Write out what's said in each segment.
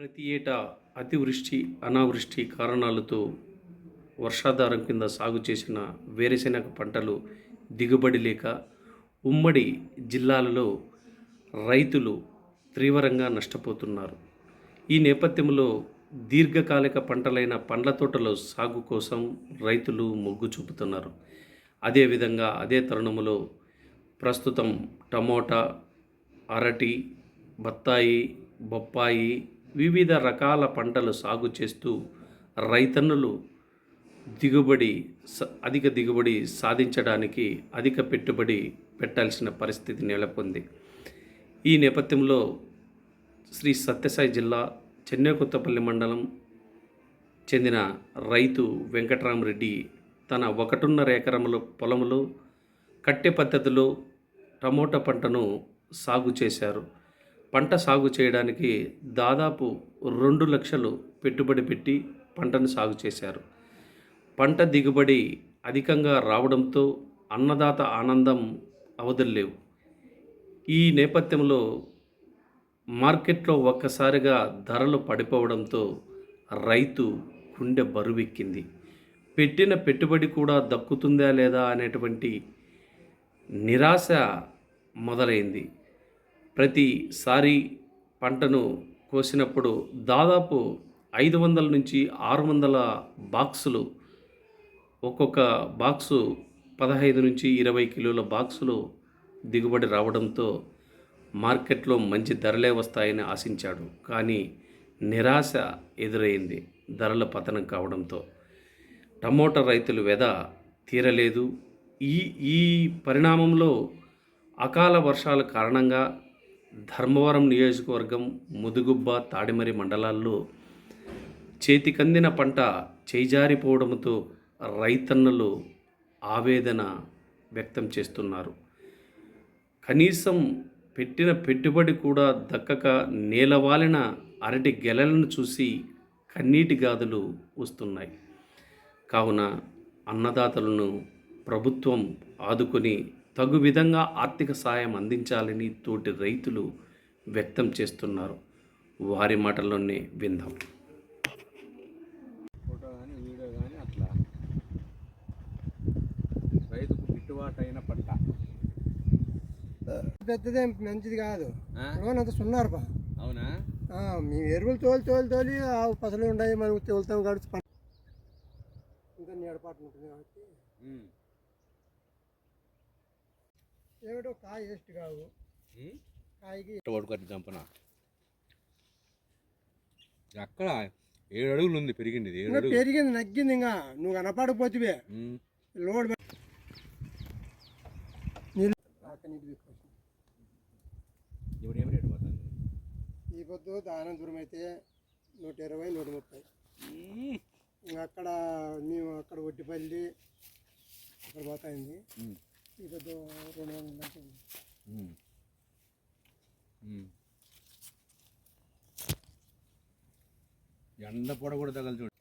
ప్రతి ఏటా అతివృష్టి అనావృష్టి కారణాలతో వర్షాధారం కింద సాగు చేసిన వేరుశెనగ పంటలు దిగుబడి లేక ఉమ్మడి జిల్లాలలో రైతులు తీవ్రంగా నష్టపోతున్నారు. ఈ నేపథ్యంలో దీర్ఘకాలిక పంటలైన పండ్ల తోటల సాగు కోసం రైతులు మొగ్గు చూపుతున్నారు. అదేవిధంగా అదే తరుణంలో ప్రస్తుతం టమోటా అరటి బత్తాయి బొప్పాయి వివిధ రకాల పంటలు సాగు చేస్తూ రైతన్నులు దిగుబడి స- అధిక దిగుబడి సాధించడానికి అధిక పెట్టుబడి పెట్టాల్సిన పరిస్థితి నెలకొంది. ఈ నేపథ్యంలో శ్రీ సత్యసాయి జిల్లా చెన్నైకొత్తపల్లి మండలం చెందిన రైతు వెంకటరామరెడ్డి తన ఒకటిన్నర ఎకరముల పొలంలో కట్టె పద్ధతిలో టమోటా పంటను సాగు చేశారు. పంట సాగు చేయడానికి దాదాపు రెండు లక్షలు పెట్టుబడి పెట్టి పంటను సాగు చేశారు. పంట దిగుబడి అధికంగా రావడంతో అన్నదాత ఆనందం అవదల్లేవు ఈ నేపథ్యంలో మార్కెట్లో ఒక్కసారిగా ధరలు పడిపోవడంతో రైతు గుండె బరువెక్కింది. పెట్టిన పెట్టుబడి కూడా దక్కుతుందా లేదా అనేటువంటి నిరాశ మొదలైంది. ప్రతిసారి పంటను కోసినప్పుడు దాదాపు ఐదు వందల నుంచి ఆరు వందల బాక్సులు ఒక్కొక్క బాక్సు పదహైదు నుంచి ఇరవై కిలోల బాక్సులు దిగుబడి రావడంతో మార్కెట్లో మంచి ధరలే వస్తాయని ఆశించాడు. కానీ నిరాశ ఎదురైంది ధరల పతనం కావడంతో. టమోటా రైతులు వెద తీరలేదు. ఈ ఈ పరిణామంలో అకాల వర్షాల కారణంగా ధర్మవరం నియోజకవర్గం ముదుగుబ్బ తాడిమరి మండలాల్లో చేతికందిన పంట చేజారిపోవడంతో రైతన్నలు ఆవేదన వ్యక్తం చేస్తున్నారు. కనీసం పెట్టిన పెట్టుబడి కూడా దక్కక నేలవాలిన అరటి గెలలను చూసి కన్నీటి గాథలు వస్తున్నాయి. కావున అన్నదాతలను ప్రభుత్వం ఆదుకొని తగు విధంగా ఆర్థిక సాయం అందించాలని తోటి రైతులు వ్యక్తం చేస్తున్నారు. వారి మాటల్లోనే విందాం. ఫోటో కానీ వీడియో కానీ అట్లా. రైతుకు గిట్టుబాటు అయిన పంట. పెద్దదేం మంచిది కాదు? అంత సున్నారు బా అవునా? ఆ, మేము ఎరువులు తోలి తోలి తోలి ఆ పసలు ఉన్నాయి మనం తోలుతాం కాబట్టి ఇంకా నీడపాటు ఉంటుంది కాబట్టి. ఏమిటో కాయ వేస్ట్ కావు? కాయకి పడుకొని చంపన? అక్కడ ఏడు అడుగులు ఉంది పెరిగింది ఏడు అడుగులు. పెరిగింది నగ్గింది ఇంకా. నువ్వు కనపడకపోతే. లోడ్ ఇప్పుడు ఏం రేటు పోతుంది ఈ పొద్దు దానం దూరం అయితే నూట ఇరవై నూట ముప్పై. అక్కడ మేము అక్కడ ఒట్టిపల్లి అక్కడ పోతాయింది. ఈ పొద్దు రెండు వందల దాకా. ఎండ పొడ కూడా తగలు చూడు.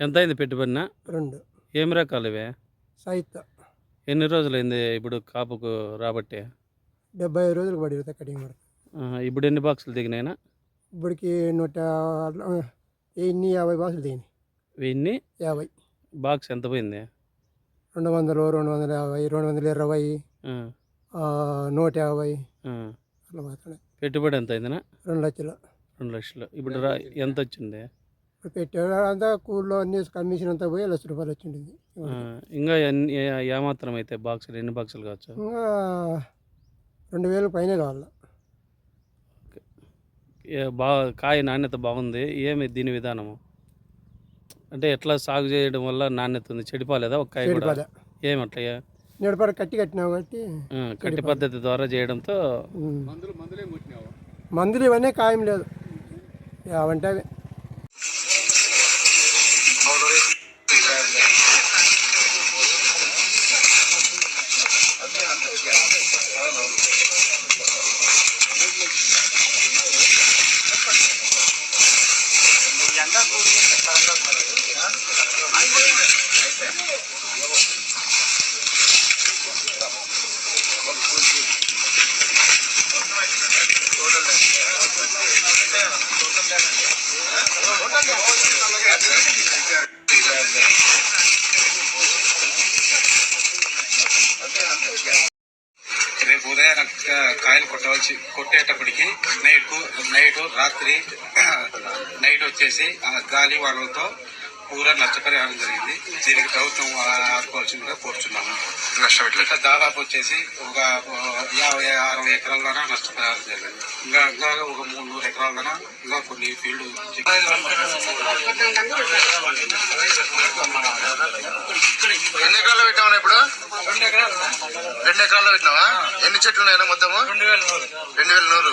ఎంత అయింది పెట్టుబడిన? రెండు. ఏం రకాలు ఇవే? సాహిత్య ఎన్ని రోజులైంది ఇప్పుడు కాపుకు రాబట్టే? డెబ్బై ఐదు రోజులు పడి కటింగ్ పడుతుంది ఇప్పుడు ఎన్ని బాక్సులు దిగినాయినా ఇప్పటికి నూట ఎన్ని యాభై బాసులు దిగినాయి వెయ్యి యాభై. బాక్స్ ఎంత పోయింది? రెండు వందలు రెండు వందల యాభై రెండు వందల ఇరవై నూట యాభై. పెట్టుబడి ఎంత అయిందినా? రెండు లక్షలు. రెండు లక్షలు. ఇప్పుడు ఎంత వచ్చింది? ఇప్పుడు పెట్టేదంతా కూల్లో అన్ని కమిషన్ అంతా పోయి లక్ష రూపాయలు వచ్చింది ఇంకా ఏమాత్రం అయితే బాక్సులు ఎన్ని బాక్సులు కావచ్చు? ఇంకా రెండు వేలు పైనే కావాలి. బా కాయ నాణ్యత బాగుంది. ఏమి దీని విధానము? అంటే ఎట్లా సాగు చేయడం వల్ల నాణ్యత ఉంది? చెడిపోలేదా ఒక్క ఏమట్లా చెడిపోదా. కట్టి కట్టినావు కాబట్టి కట్టి పద్ధతి ద్వారా చేయడంతో మందులు ఇవన్నీ ఖాయం లేదు. అవంటే అవి. వచ్చి కొట్టేటప్పటికి నైట్ నైట్ రాత్రి నైట్ వచ్చేసి ఆ గాలి వాళ్ళతో పూరా నష్టపరిహారం జరిగింది. దీనికి ప్రభుత్వం ఆదుకోవాల్సిందిగా కోరుచున్నాము. నష్టం ఇంకా దాదాపు వచ్చేసి ఒక యాభై అరవై ఎకరాలలోన నష్టపరిహారం జరిగింది. ఇంకా ఇంకా ఒక మూడు నూరు ఎకరాలలోన ఇంకా కొన్ని ఫీల్డ్ ఎన్ని ఎకరాలు పెట్టావా ఇప్పుడు? రెండు ఎకరాల్లో పెట్టినావా? ఎన్ని చెట్లు ఉన్నాయా మొత్తము? రెండు వేల నూరు.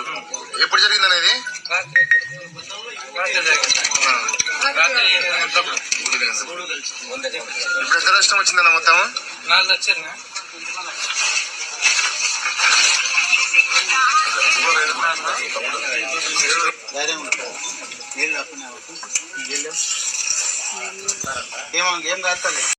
ఎప్పుడు జరిగింది అనేది రాత్రి ఇప్పుడు ఎంత నష్టం వచ్చిందన్న మొత్తం నాలుగు లక్షలు ఏమో ఏం కాదు